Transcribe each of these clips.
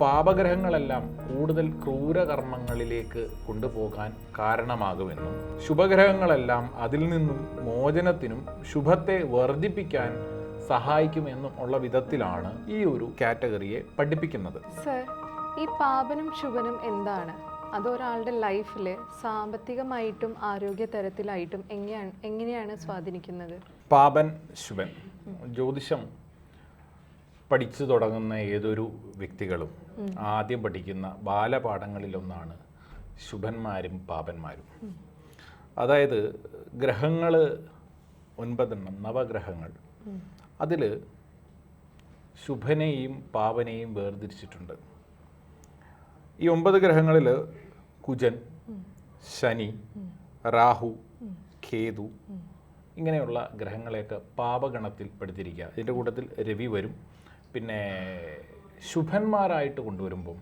പാപഗ്രഹങ്ങളെല്ലാം കൂടുതൽ ക്രൂരകർമ്മങ്ങളിലേക്ക് കൊണ്ടുപോകാൻ കാരണമാകുമെന്നും ശുഭഗ്രഹങ്ങളെല്ലാം അതിൽ നിന്നും മോചനത്തിനും ശുഭത്തെ വർദ്ധിപ്പിക്കാൻ സഹായിക്കുമെന്നും ഉള്ള വിധത്തിലാണ് ഈ ഒരു കാറ്റഗറിയെ പഠിപ്പിക്കുന്നത്. സർ ഈ പാപനും ശുഭനും എന്താണ്? അത് ഒരാളുടെ ലൈഫിൽ സാമ്പത്തികമായിട്ടും ആരോഗ്യ തരത്തിലായിട്ടും എങ്ങനെയാണ് എങ്ങനെയാണ് സ്വാധീനിക്കുന്നത്? പാപൻ ശുഭൻ. ജ്യോതിഷം പഠിച്ചു തുടങ്ങുന്ന ഏതൊരു വ്യക്തികളും ആദ്യം പഠിക്കുന്ന ബാലപാഠങ്ങളിലൊന്നാണ് ശുഭന്മാരും പാപന്മാരും. അതായത് ഗ്രഹങ്ങൾ ഒൻപതെണ്ണം നവഗ്രഹങ്ങൾ. അതിൽ ശുഭനെയും പാപനെയും വേർതിരിച്ചിട്ടുണ്ട്. ഈ ഒമ്പത് ഗ്രഹങ്ങളിൽ കുജൻ ശനി രാഹു കേതു ഇങ്ങനെയുള്ള ഗ്രഹങ്ങളെയൊക്കെ പാപഗണത്തിൽ പെടുത്തിരിക്കുക. ഇതിന്റെ കൂട്ടത്തിൽ രവി വരും പിന്നെ ശുഭന്മാരായിട്ട് കൊണ്ടുവരുമ്പം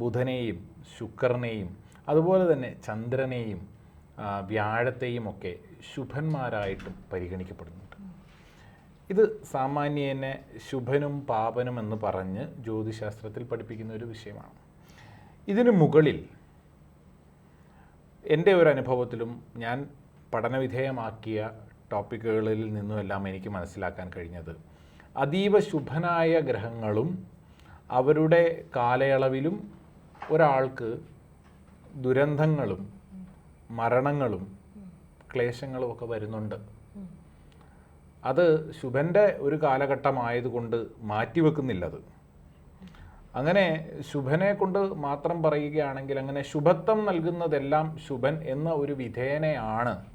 ബുധനെയും ശുക്രനെയും അതുപോലെ തന്നെ ചന്ദ്രനെയും വ്യാഴത്തെയും ഒക്കെ ശുഭന്മാരായിട്ടും പരിഗണിക്കപ്പെടുന്നുണ്ട്. ഇത് സാമാന്യേനെ ശുഭനും പാപനും എന്ന് പറഞ്ഞ് ജ്യോതിശാസ്ത്രത്തിൽ പഠിപ്പിക്കുന്ന ഒരു വിഷയമാണ്. ഇതിന് മുകളിൽ എന്റെ ഒരു അനുഭവത്തിലും ഞാൻ പഠനവിധേയമാക്കിയ ടോപ്പിക്കുകളിൽ നിന്നുമെല്ലാം എനിക്ക് മനസ്സിലാക്കാൻ കഴിഞ്ഞത് അതീവ ശുഭനായ ഗ്രഹങ്ങളും അവരുടെ കാലയളവിലും ഒരാൾക്ക് ദുരന്തങ്ങളും മരണങ്ങളും ക്ലേശങ്ങളും ഒക്കെ വരുന്നുണ്ട്. അത് ശുഭന്റെ ഒരു കാലഘട്ടമായതുകൊണ്ട് മാറ്റിവെക്കുന്നില്ലത് അങ്ങനെ ശുഭനെ കൊണ്ട് മാത്രം പറയുകയാണെങ്കിൽ അങ്ങനെ ശുഭത്വം നൽകുന്നതെല്ലാം ശുഭൻ എന്ന ഒരു വിധേയനെയാണ്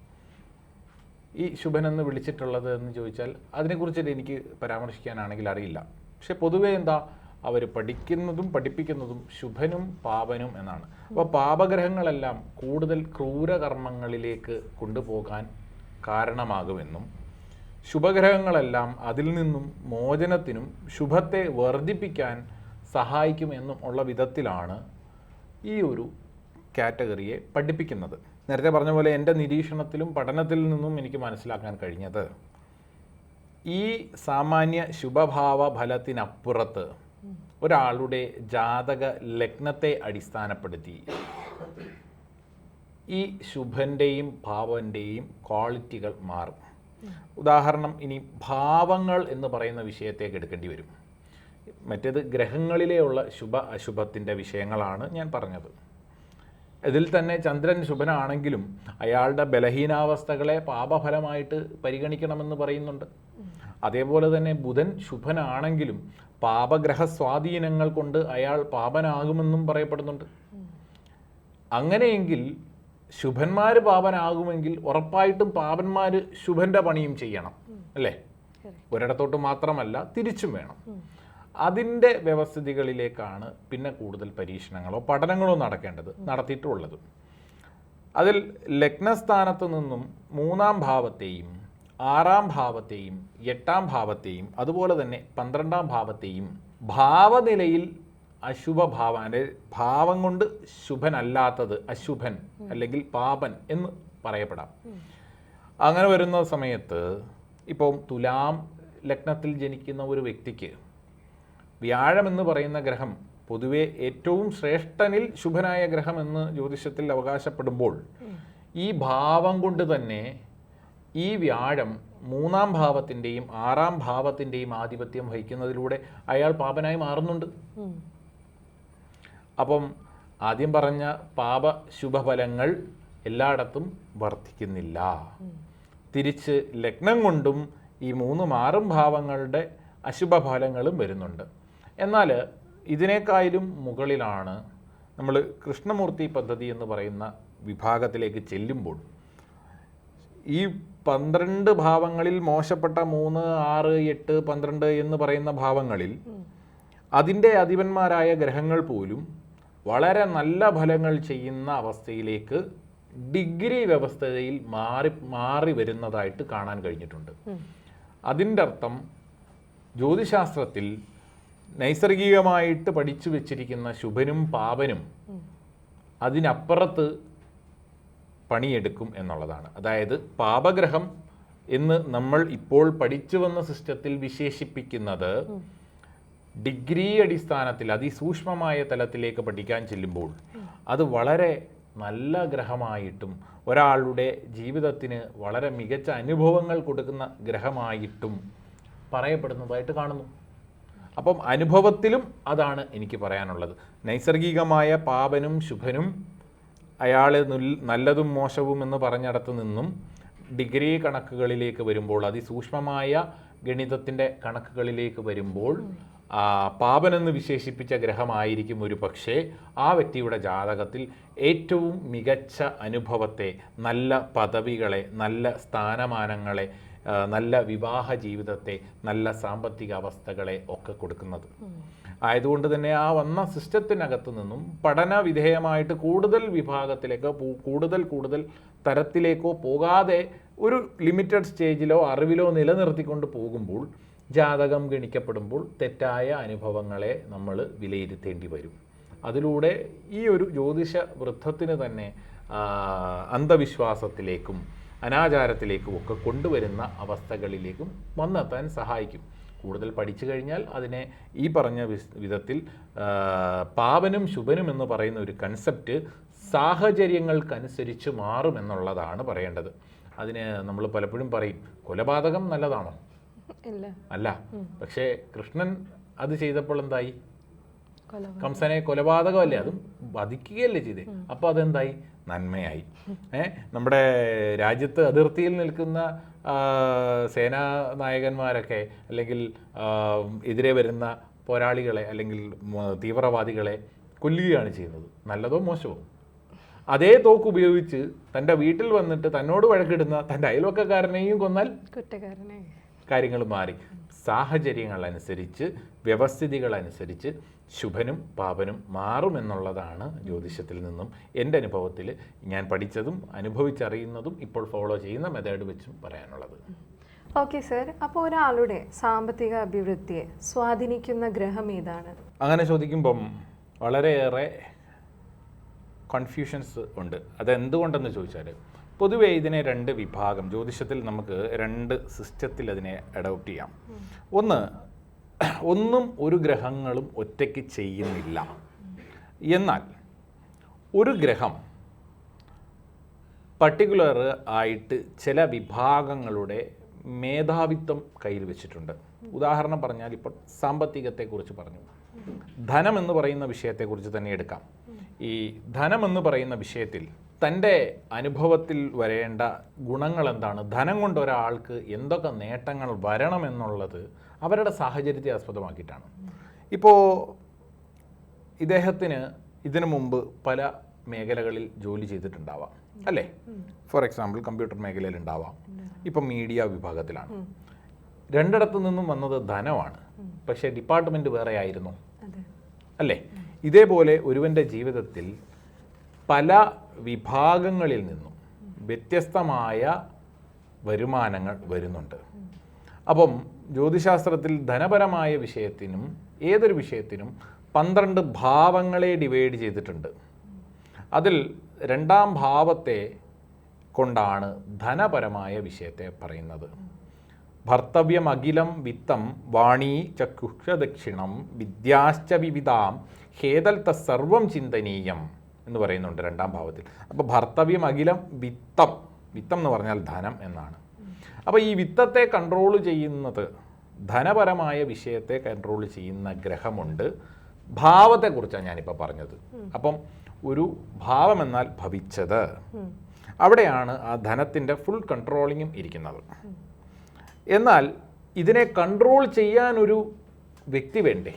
ഈ ശുഭൻ എന്ന് വിളിച്ചിട്ടുള്ളത് എന്ന് ചോദിച്ചാൽ അതിനെക്കുറിച്ചിട്ട് എനിക്ക് പരാമർശിക്കാനാണെങ്കിൽ അറിയില്ല. പക്ഷെ പൊതുവേ എന്താ അവർ പഠിക്കുന്നതും പഠിപ്പിക്കുന്നതും ശുഭനും പാപനും എന്നാണ്. അപ്പോൾ പാപഗ്രഹങ്ങളെല്ലാം കൂടുതൽ ക്രൂരകർമ്മങ്ങളിലേക്ക് കൊണ്ടുപോകാൻ കാരണമാകുമെന്നും ശുഭഗ്രഹങ്ങളെല്ലാം അതിൽ നിന്നും മോചനത്തിനും ശുഭത്തെ വർദ്ധിപ്പിക്കാൻ സഹായിക്കുമെന്നും ഉള്ള വിധത്തിലാണ് ഈ ഒരു കാറ്റഗറിയെ പഠിപ്പിക്കുന്നത്. നേരത്തെ പറഞ്ഞ പോലെ എന്റെ നിരീക്ഷണത്തിലും പഠനത്തിൽ നിന്നും എനിക്ക് മനസ്സിലാക്കാൻ കഴിഞ്ഞത് ഈ സാമാന്യ ശുഭഭാവ ഫലത്തിനപ്പുറത്ത് ഒരാളുടെ ജാതക ലഗ്നത്തെ അടിസ്ഥാനപ്പെടുത്തി ഈ ശുഭന്റെയും ഭാവന്റെയും ക്വാളിറ്റികൾ മാറും. ഉദാഹരണം ഇനി ഭാവങ്ങൾ എന്ന് പറയുന്ന വിഷയത്തേക്ക് എടുക്കേണ്ടി വരും. മറ്റേത് ഗ്രഹങ്ങളിലെയുള്ള ശുഭ അശുഭത്തിന്റെ വിഷയങ്ങളാണ് ഞാൻ പറഞ്ഞത്. ഇതിൽ തന്നെ ചന്ദ്രൻ ശുഭനാണെങ്കിലും അയാളുടെ ബലഹീനാവസ്ഥകളെ പാപഫലമായിട്ട് പരിഗണിക്കണമെന്ന് പറയുന്നുണ്ട്. അതേപോലെ തന്നെ ബുധൻ ശുഭനാണെങ്കിലും പാപഗ്രഹ സ്വാധീനങ്ങൾ കൊണ്ട് അയാൾ പാപനാകുമെന്നും പറയപ്പെടുന്നുണ്ട്. അങ്ങനെയെങ്കിൽ ശുഭന്മാർ പാപനാകുമെങ്കിൽ ഉറപ്പായിട്ടും പാപന്മാർ ശുഭന്റെ പണിയും ചെയ്യണം അല്ലേ? ഒരിടത്തോട്ട് മാത്രമല്ല തിരിച്ചും വേണം. അതിന്റെ വ്യവസ്ഥിതികളിലേക്കാണ് പിന്നെ കൂടുതൽ പരീക്ഷണങ്ങളോ പഠനങ്ങളോ നടക്കേണ്ടത് നടത്തിയിട്ടുള്ളത്. അതിൽ ലഗ്നസ്ഥാനത്ത് നിന്നും മൂന്നാം ഭാവത്തെയും ആറാം ഭാവത്തെയും എട്ടാം ഭാവത്തെയും അതുപോലെ തന്നെ പന്ത്രണ്ടാം ഭാവത്തെയും ഭാവനിലയിൽ അശുഭ ഭാവം അതായത് ഭാവം കൊണ്ട് ശുഭനല്ലാത്തത് അശുഭൻ അല്ലെങ്കിൽ പാപൻ എന്ന് പറയപ്പെടാം. അങ്ങനെ വരുന്ന സമയത്ത് ഇപ്പം തുലാം ലഗ്നത്തിൽ ജനിക്കുന്ന ഒരു വ്യക്തിക്ക് വ്യാഴം എന്ന് പറയുന്ന ഗ്രഹം പൊതുവെ ഏറ്റവും ശ്രേഷ്ഠനിൽ ശുഭനായ ഗ്രഹം എന്ന് ജ്യോതിഷത്തിൽ അവകാശപ്പെടുമ്പോൾ ഈ ഭാവം കൊണ്ട് തന്നെ ഈ വ്യാഴം മൂന്നാം ഭാവത്തിന്റെയും ആറാം ഭാവത്തിന്റെയും ആധിപത്യം വഹിക്കുന്നതിലൂടെ അയാൾ പാപനായി മാറുന്നുണ്ട്. അപ്പം ആദ്യം പറഞ്ഞ പാപ ശുഭഫലങ്ങൾ എല്ലായിടത്തും വർദ്ധിക്കുന്നില്ല. തിരിച്ച് ലഗ്നം കൊണ്ടും ഈ മൂന്നും ആറും ഭാവങ്ങളുടെ അശുഭഫലങ്ങളും വരുന്നുണ്ട്. എന്നാൽ ഇതിനേക്കാളും മുകളിലാണ് നമ്മൾ കൃഷ്ണമൂർത്തി പദ്ധതി എന്ന് പറയുന്ന വിഭാഗത്തിലേക്ക് ചെല്ലുമ്പോൾ ഈ പന്ത്രണ്ട് ഭാവങ്ങളിൽ മോശപ്പെട്ട മൂന്ന് ആറ് എട്ട് പന്ത്രണ്ട് എന്ന് പറയുന്ന ഭാവങ്ങളിൽ അതിന്റെ അധിപന്മാരായ ഗ്രഹങ്ങൾ പോലും വളരെ നല്ല ഫലങ്ങൾ ചെയ്യുന്ന അവസ്ഥയിലേക്ക് ഡിഗ്രി വ്യവസ്ഥയിൽ മാറി മാറി വരുന്നതായിട്ട് കാണാൻ കഴിഞ്ഞിട്ടുണ്ട്. അതിന്റെ അർത്ഥം ജ്യോതിശാസ്ത്രത്തിൽ നൈസർഗികമായിട്ട് പഠിച്ചു വെച്ചിരിക്കുന്ന ശുഭനും പാപനും അതിനപ്പുറത്ത് പണിയെടുക്കും എന്നുള്ളതാണ്. അതായത് പാപഗ്രഹം എന്ന് നമ്മൾ ഇപ്പോൾ പഠിച്ചു വന്ന സിസ്റ്റത്തിൽ വിശേഷിപ്പിക്കുന്നത് ഡിഗ്രി അടിസ്ഥാനത്തിൽ അതിസൂക്ഷ്മമായ തലത്തിലേക്ക് പഠിക്കാൻ ചെല്ലുമ്പോൾ അത് വളരെ നല്ല ഗ്രഹമായിട്ടും ഒരാളുടെ ജീവിതത്തിന് വളരെ മികച്ച അനുഭവങ്ങൾ കൊടുക്കുന്ന ഗ്രഹമായിട്ടും പറയപ്പെടുന്നതായിട്ട് കാണുന്നു. അപ്പം അനുഭവത്തിലും അതാണ് എനിക്ക് പറയാനുള്ളത്. നൈസർഗികമായ പാപനും ശുഭനും അയാൾ നല്ലതും മോശവും എന്ന് പറഞ്ഞിടത്ത് നിന്നും ഡിഗ്രി കണക്കുകളിലേക്ക് വരുമ്പോൾ അതിസൂക്ഷ്മമായ ഗണിതത്തിന്റെ കണക്കുകളിലേക്ക് വരുമ്പോൾ പാപനെന്ന് വിശേഷിപ്പിച്ച ഗ്രഹമായിരിക്കും ഒരു പക്ഷേ ആ വ്യക്തിയുടെ ജാതകത്തിൽ ഏറ്റവും മികച്ച അനുഭവത്തെ നല്ല പദവികളെ നല്ല സ്ഥാനമാനങ്ങളെ നല്ല വിവാഹ ജീവിതത്തെ നല്ല സാമ്പത്തിക അവസ്ഥകളെ ഒക്കെ കൊടുക്കുന്നത്. ആയതുകൊണ്ട് തന്നെ ആ വന്ന സിസ്റ്റത്തിനകത്ത് നിന്നും പഠന വിധേയമായിട്ട് കൂടുതൽ വിഭാഗത്തിലേക്കോ കൂടുതൽ കൂടുതൽ തരത്തിലേക്കോ പോകാതെ ഒരു ലിമിറ്റഡ് സ്റ്റേജിലോ അറിവിലോ നിലനിർത്തിക്കൊണ്ട് പോകുമ്പോൾ ജാതകം ഗണിക്കപ്പെടുമ്പോൾ തെറ്റായ അനുഭവങ്ങളെ നമ്മൾ വിലയിരുത്തേണ്ടി വരും. അതിലൂടെ ഈ ഒരു ജ്യോതിഷ വൃദ്ധത്തിന് തന്നെ അന്ധവിശ്വാസത്തിലേക്കും അനാചാരത്തിലേക്കും ഒക്കെ കൊണ്ടുവരുന്ന അവസ്ഥകളിലേക്കും വന്നെത്താൻ സഹായിക്കും. കൂടുതൽ പഠിച്ചു കഴിഞ്ഞാൽ അതിനെ ഈ പറഞ്ഞ വിധത്തിൽ പാവനും ശുഭനും എന്ന് പറയുന്ന ഒരു കൺസെപ്റ്റ് സാഹചര്യങ്ങൾക്കനുസരിച്ച് മാറുമെന്നുള്ളതാണ് പറയേണ്ടത്. അതിന് നമ്മൾ പലപ്പോഴും പറയും കൊലപാതകം നല്ലതാണോ? അല്ല. പക്ഷേ കൃഷ്ണൻ അത് ചെയ്തപ്പോൾ എന്തായി? കംസനെ കൊലപാതകമല്ലേ? അതും വധിക്കുകയല്ലേ ചെയ്തേ? അപ്പോൾ അതെന്തായി? നന്മയായി. ഏ നമ്മുടെ രാജ്യത്ത് അതിർത്തിയിൽ നിൽക്കുന്ന സേനാ നായകന്മാരൊക്കെ അല്ലെങ്കിൽ എതിരെ വരുന്ന പോരാളികളെ അല്ലെങ്കിൽ തീവ്രവാദികളെ കൊല്ലുകയാണ് ചെയ്യുന്നത്. നല്ലതോ മോശമോ? അതേ തോക്ക് ഉപയോഗിച്ച് തന്റെ വീട്ടിൽ വന്നിട്ട് തന്നോട് വഴക്കിടുന്ന തന്റെ അയൽവക്കക്കാരനെയും കൊന്നാൽ കുറ്റക്കാരനെ കാര്യങ്ങൾ മാറി. സാഹചര്യങ്ങൾ വ്യവസ്ഥിതികളനുസരിച്ച് ശുഭനും പാപനും മാറുമെന്നുള്ളതാണ് ജ്യോതിഷത്തിൽ നിന്നും എന്റെ അനുഭവത്തിൽ ഞാൻ പഠിച്ചതും അനുഭവിച്ചറിയുന്നതും ഇപ്പോൾ ഫോളോ ചെയ്യുന്ന മെത്തേഡ് വെച്ചും പറയാനുള്ളത്. ഓക്കെ സർ അപ്പോൾ ഒരാളുടെ സാമ്പത്തിക അഭിവൃദ്ധിയെ സ്വാധീനിക്കുന്ന ഗ്രഹം ഏതാണ്? അങ്ങനെ ചോദിക്കുമ്പം വളരെയേറെ കൺഫ്യൂഷൻസ് ഉണ്ട്. അതെന്തുകൊണ്ടെന്ന് ചോദിച്ചാൽ പൊതുവേ ഇതിനെ രണ്ട് വിഭാഗം ജ്യോതിഷത്തിൽ നമുക്ക് രണ്ട് സിസ്റ്റത്തിൽ അതിനെ അഡോപ്റ്റ് ചെയ്യാം. ഒന്ന് ഒന്നും ഒരു ഗ്രഹങ്ങളും ഒറ്റയ്ക്ക് ചെയ്യുന്നില്ല. എന്നാൽ ഒരു ഗ്രഹം പർട്ടിക്കുലർ ആയിട്ട് ചില വിഭാഗങ്ങളുടെ മേധാവിത്വം കയ്യിൽ വെച്ചിട്ടുണ്ട്. ഉദാഹരണം പറഞ്ഞാൽ ഇപ്പോൾ സാമ്പത്തികത്തെക്കുറിച്ച് പറഞ്ഞു. ധനം എന്ന് പറയുന്ന വിഷയത്തെക്കുറിച്ച് തന്നെ എടുക്കാം. ഈ ധനം എന്ന് പറയുന്ന വിഷയത്തിൽ തന്റെ അനുഭവത്തിൽ വരേണ്ട ഗുണങ്ങൾ എന്താണ് ധനം കൊണ്ട് ഒരാൾക്ക് എന്തൊക്കെ നേട്ടങ്ങൾ വരണമെന്നുള്ളത് അവരുടെ സാഹചര്യത്തെ ആസ്പദമാക്കിയിട്ടാണ്. ഇപ്പോൾ ഇദ്ദേഹത്തിന് ഇതിനു മുമ്പ് പല മേഖലകളിൽ ജോലി ചെയ്തിട്ടുണ്ടാവാം അല്ലേ? ഫോർ എക്സാമ്പിൾ കമ്പ്യൂട്ടർ മേഖലയിൽ ഉണ്ടാവാം ഇപ്പം മീഡിയ വിഭാഗത്തിലാണ്. രണ്ടിടത്തു നിന്നും വന്നത് ധനമാണ്. പക്ഷേ ഡിപ്പാർട്ട്മെന്റ് വേറെ ആയിരുന്നു. അല്ലേ? ഇതേപോലെ ഒരുവന്റെ ജീവിതത്തിൽ പല വിഭാഗങ്ങളിൽ നിന്നും വ്യത്യസ്തമായ വരുമാനങ്ങൾ വരുന്നുണ്ട്. അപ്പം ജ്യോതിശാസ്ത്രത്തിൽ ധനപരമായ വിഷയത്തിനും ഏതൊരു വിഷയത്തിനും പന്ത്രണ്ട് ഭാവങ്ങളെ ഡിവൈഡ് ചെയ്തിട്ടുണ്ട്. അതിൽ രണ്ടാം ഭാവത്തെ കൊണ്ടാണ് ധനപരമായ വിഷയത്തെ പറയുന്നത്. ഭർത്തവ്യം അഖിലം വിത്തം വാണി ചക്ഷുഷ ദക്ഷിണം വിദ്യാശ്ച വിവിധാം ഹേതൽത്ത സർവം ചിന്തനീയം എന്ന് പറയുന്നുണ്ട് രണ്ടാം ഭാവത്തിൽ. അപ്പോൾ ഭർത്തവ്യം അഖിലം വിത്തം. വിത്തം എന്ന് പറഞ്ഞാൽ ധനം എന്നാണ്. അപ്പോൾ ഈ വിത്തത്തെ കൺട്രോൾ ചെയ്യുന്നത് ധനപരമായ വിഷയത്തെ കൺട്രോൾ ചെയ്യുന്ന ഗ്രഹമുണ്ട്. ഭാവത്തെക്കുറിച്ചാണ് ഞാനിപ്പോൾ പറഞ്ഞത്. അപ്പം ഒരു ഭാവം എന്നാൽ ഭവിച്ചത്. അവിടെയാണ് ആ ധനത്തിന്റെ ഫുൾ കൺട്രോളിങ്ങും ഇരിക്കുന്നത്. എന്നാൽ ഇതിനെ കൺട്രോൾ ചെയ്യാനൊരു വ്യക്തി വേണ്ടേ?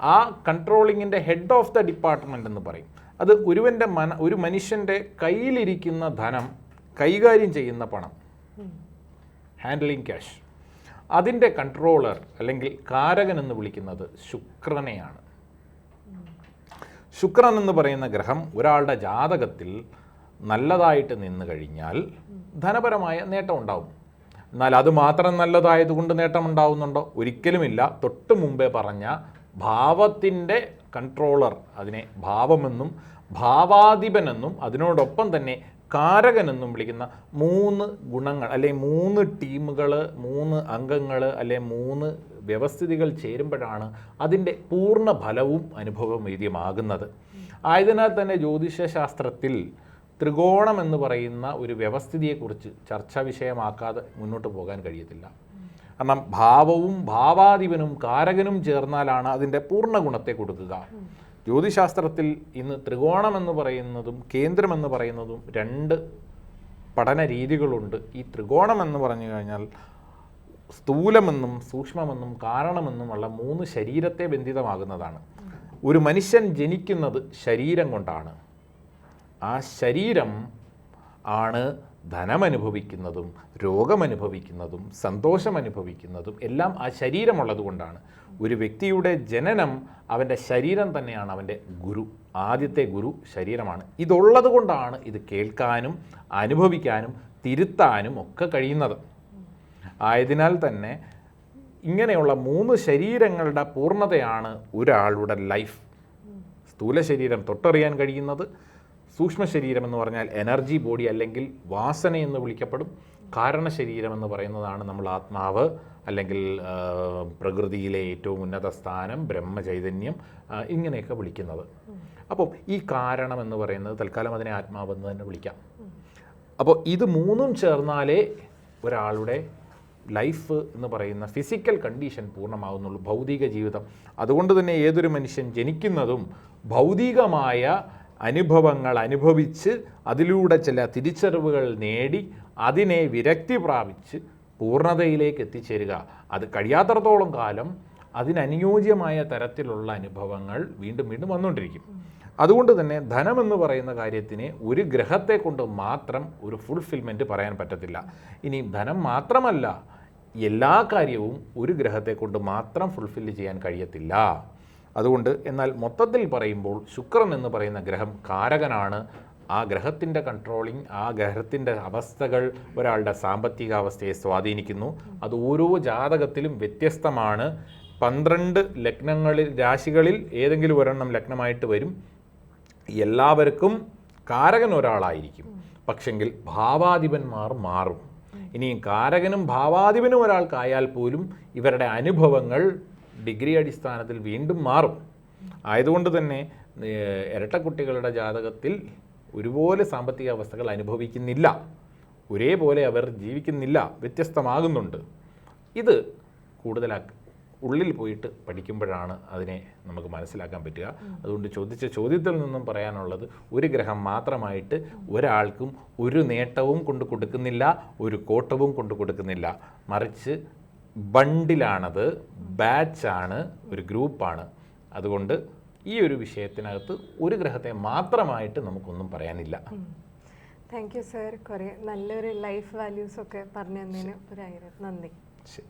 ആ കൺട്രോളിങ്ങിന്റെ ഹെഡ് ഓഫ് ദ ഡിപ്പാർട്ട്മെന്റ് എന്ന് പറയും. അത് ഒരുവന്റെ മന ഒരു മനുഷ്യന്റെ കയ്യിലിരിക്കുന്ന ധനം കൈകാര്യം ചെയ്യുന്ന പണം. ഹാൻഡ്ലിംഗ് ക്യാഷ് അതിന്റെ കൺട്രോളർ അല്ലെങ്കിൽ കാരകൻ എന്ന് വിളിക്കുന്നത് ശുക്രനെയാണ്. ശുക്രൻ എന്ന് പറയുന്ന ഗ്രഹം ഒരാളുടെ ജാതകത്തിൽ നല്ലതായിട്ട് നിന്ന് കഴിഞ്ഞാൽ ധനപരമായ നേട്ടം ഉണ്ടാവും. എന്നാൽ അത് മാത്രം നല്ലതായതുകൊണ്ട് നേട്ടം ഉണ്ടാവുന്നുണ്ടോ? ഒരിക്കലുമില്ല. തൊട്ട് മുമ്പേ പറഞ്ഞ ഭാവത്തിന്റെ കൺട്രോളർ അതിനെ ഭാവമെന്നും ഭാവാധിപനെന്നും അതിനോടൊപ്പം തന്നെ കാരകനെന്നും വിളിക്കുന്ന മൂന്ന് ഗുണങ്ങൾ അല്ലെങ്കിൽ മൂന്ന് ടീമുകൾ മൂന്ന് അംഗങ്ങൾ അല്ലെ മൂന്ന് വ്യവസ്ഥിതികൾ ചേരുമ്പോഴാണ് അതിന്റെ പൂർണ ഫലവും അനുഭവവേദ്യമാകുന്നത് ആയതിനാൽ തന്നെ ജ്യോതിഷശാസ്ത്രത്തിൽ ത്രികോണം എന്ന് പറയുന്ന ഒരു വ്യവസ്ഥിതിയെക്കുറിച്ച് ചർച്ചാ വിഷയമാക്കാതെ മുന്നോട്ട് പോകാൻ കഴിയത്തില്ല. കാരണം ഭാവവും ഭാവാധിപനും കാരകനും ചേർന്നാലാണ് അതിന്റെ പൂർണ ഗുണത്തെ കൊടുക്കുക. ജ്യോതിശാസ്ത്രത്തിൽ ഇന്ന് ത്രികോണം എന്ന് പറയുന്നതും കേന്ദ്രം എന്ന് പറയുന്നതും രണ്ട് പഠന രീതികളുണ്ട്. ഈ ത്രികോണം എന്ന് പറഞ്ഞു കഴിഞ്ഞാൽ സ്ഥൂലമെന്നും സൂക്ഷ്മമെന്നും കാരണമെന്നുമുള്ള മൂന്ന് ശരീരത്തെ ബന്ധിതമാകുന്നതാണ്. ഒരു മനുഷ്യൻ ജനിക്കുന്നത് ശരീരം കൊണ്ടാണ്. ആ ശരീരം ആണ് ധനമനുഭവിക്കുന്നതും രോഗമനുഭവിക്കുന്നതും സന്തോഷമനുഭവിക്കുന്നതും എല്ലാം ആ ശരീരമുള്ളതുകൊണ്ടാണ് ഒരു വ്യക്തിയുടെ ജനനം അവന്റെ ശരീരം തന്നെയാണ് അവന്റെ ഗുരു ആദ്യത്തെ ഗുരു ശരീരമാണ്. ഇതുള്ളത് കൊണ്ടാണ് ഇത് കേൾക്കാനും അനുഭവിക്കാനും തിരുത്താനും ഒക്കെ കഴിയുന്നത്. ആയതിനാൽ തന്നെ ഇങ്ങനെയുള്ള മൂന്ന് ശരീരങ്ങളുടെ പൂർണതയാണ് ഒരാളുടെ ലൈഫ് സ്ഥൂല ശരീരം തൊട്ടറിയാൻ കഴിയുന്നത് സൂക്ഷ്മ ശരീരം എന്ന് പറഞ്ഞാൽ എനർജി ബോഡി അല്ലെങ്കിൽ വാസന എന്ന് വിളിക്കപ്പെടും. കാരണ ശരീരം എന്ന് പറയുന്നതാണ് നമ്മൾ ആത്മാവ് അല്ലെങ്കിൽ പ്രകൃതിയിലെ ഏറ്റവും ഉന്നത സ്ഥാനം ബ്രഹ്മചൈതന്യം ഇങ്ങനെയൊക്കെ വിളിക്കുന്നത്. അപ്പോൾ ഈ കാരണം എന്ന് പറയുന്നത് തൽക്കാലം അതിനെ ആത്മാവെന്ന് തന്നെ വിളിക്കാം. അപ്പോൾ ഇത് മൂന്നും ചേർന്നാലേ ഒരാളുടെ ലൈഫ് എന്ന് പറയുന്ന ഫിസിക്കൽ കണ്ടീഷൻ പൂർണമാകുന്നുള്ളൂ ഭൗതിക ജീവിതം. അതുകൊണ്ട് തന്നെ ഏതൊരു മനുഷ്യൻ ജനിക്കുന്നതും ഭൗതികമായ അനുഭവങ്ങൾ അനുഭവിച്ച് അതിലൂടെ ചില തിരിച്ചറിവുകൾ നേടി അതിനെ വിരക്തി പ്രാപിച്ച് പൂർണതയിലേക്ക് എത്തിച്ചേരുക. അത് കഴിയാത്തടത്തോളം കാലം അതിനനുയോജ്യമായ തരത്തിലുള്ള അനുഭവങ്ങൾ വീണ്ടും വീണ്ടും വന്നുകൊണ്ടിരിക്കും. അതുകൊണ്ട് തന്നെ ധനം എന്ന് പറയുന്ന കാര്യത്തിന് ഒരു ഗ്രഹത്തെ കൊണ്ട് മാത്രം ഒരു ഫുൾഫിൽമെന്റ് പറയാൻ പറ്റത്തില്ല. ഇനി ധനം മാത്രമല്ല എല്ലാ കാര്യവും ഒരു ഗ്രഹത്തെ കൊണ്ട് മാത്രം ഫുൾഫില്ല് ചെയ്യാൻ കഴിയത്തില്ല. അതുകൊണ്ട് എന്നാൽ മൊത്തത്തിൽ പറയുമ്പോൾ ശുക്രൻ എന്ന് പറയുന്ന ഗ്രഹം കാരകനാണ്. ആ ഗ്രഹത്തിന്റെ കൺട്രോളിങ് ആ ഗ്രഹത്തിന്റെ അവസ്ഥകൾ ഒരാളുടെ സാമ്പത്തികാവസ്ഥയെ സ്വാധീനിക്കുന്നു. അത് ഓരോ ജാതകത്തിലും വ്യത്യസ്തമാണ്. പന്ത്രണ്ട് ലഗ്നങ്ങളിൽ രാശികളിൽ ഏതെങ്കിലും ഒരെണ്ണം ലഗ്നമായിട്ട് വരും. എല്ലാവർക്കും കാരകൻ ഒരാളായിരിക്കും. പക്ഷെങ്കിൽ ഭാവാധിപന്മാർ മാറും. ഇനിയും കാരകനും ഭാവാധിപനും ഒരാൾക്കായാൽ പോലും ഇവരുടെ അനുഭവങ്ങൾ ഡിഗ്രി അടിസ്ഥാനത്തിൽ വീണ്ടും മാറും. ആയതുകൊണ്ട് തന്നെ ഇരട്ട കുട്ടികളുടെ ജാതകത്തിൽ ഒരുപോലെ സാമ്പത്തിക അവസ്ഥകൾ അനുഭവിക്കുന്നില്ല. ഒരേപോലെ അവർ ജീവിക്കുന്നില്ല. വ്യത്യസ്തമാകുന്നുണ്ട്. ഇത് കൂടുതലാക്കി ഉള്ളിൽ പോയിട്ട് പഠിക്കുമ്പോഴാണ് അതിനെ നമുക്ക് മനസ്സിലാക്കാൻ പറ്റുക. അതുകൊണ്ട് ചോദിച്ച ചോദ്യത്തിൽ നിന്നും പറയാനുള്ളത് ഒരു ഗ്രഹം മാത്രമായിട്ട് ഒരാൾക്കും ഒരു നേട്ടവും കൊണ്ട് കൊടുക്കുന്നില്ല ഒരു കോട്ടവും കൊണ്ട് കൊടുക്കുന്നില്ല. മറിച്ച് ബണ്ടിലാണത് ബാച്ചാണ് ഒരു ഗ്രൂപ്പാണ്. അതുകൊണ്ട് ഈ ഒരു വിഷയത്തിനകത്ത് ഒരു ഗ്രഹത്തെ മാത്രമായിട്ട് നമുക്കൊന്നും പറയാനില്ല. താങ്ക് യു സർ കുറേ നല്ലൊരു ലൈഫ് വാല്യൂസ് ഒക്കെ പറഞ്ഞു തന്നതിന് ഒരായിരം നന്ദി. ശരി.